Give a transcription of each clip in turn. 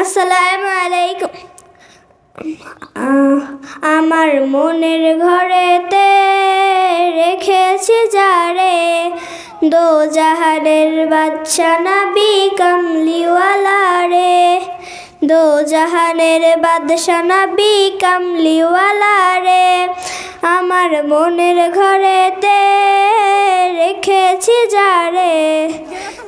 আসসালামু আলাইকুম। আমার মনের ঘরেতে রেখেছি যারে দো জাহানের বাচ্চা নবী কামলিওয়ালা রে দো জাহানের বাদশা নবী কামলিওয়ালা রে আমার মনের ঘরেতে রেখেছি যারে।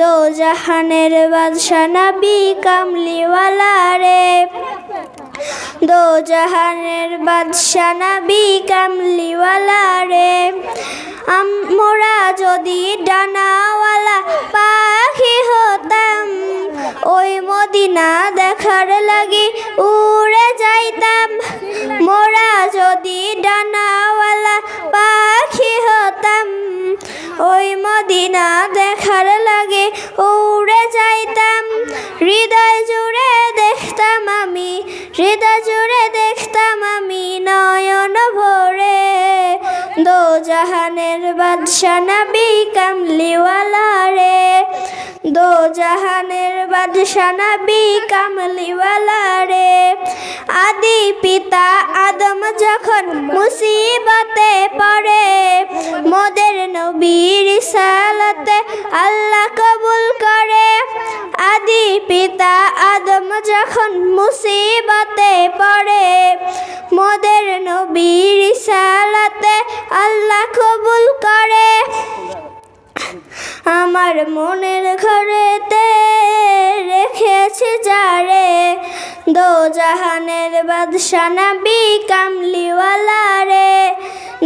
দো জাহানের বাদশা নবী কামলিওয়ালা রে। দো জাহানের বাদশা নবী কামলিওয়ালা রে। আমরা যদি ডানাওয়ালা পাখি হতাম, ওই মদিনা দেখার লাগি উড়ে যাইতাম। মোরা যদি ডানাওয়ালা পাখি হতাম, ওই মদিনা হৃদয় জুড়ে দেখতাম আমি নয়ন ভরে। দো জাহানের বাদশা নবী কামলিওয়ালা রে। দো জাহানের বাদশা নবী কামলিওয়ালা রে। আদি পিতা আদম যখন মুসিবতে পড়ে, মোদের নবীর সালাতে আল্লাহ কবুল যখন মুসিবতে পড়ে, মোদের নবীর সালাতে আল্লাহ কবুল করে। আমার মনের ঘরেতে রেখেছে যারে দো জাহানের বাদশা নবী কামলিওয়ালা রে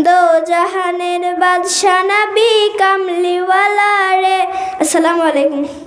দো জাহানের বাদশা নবী কামলিওয়ালা রে আসসালামু আলাইকুম।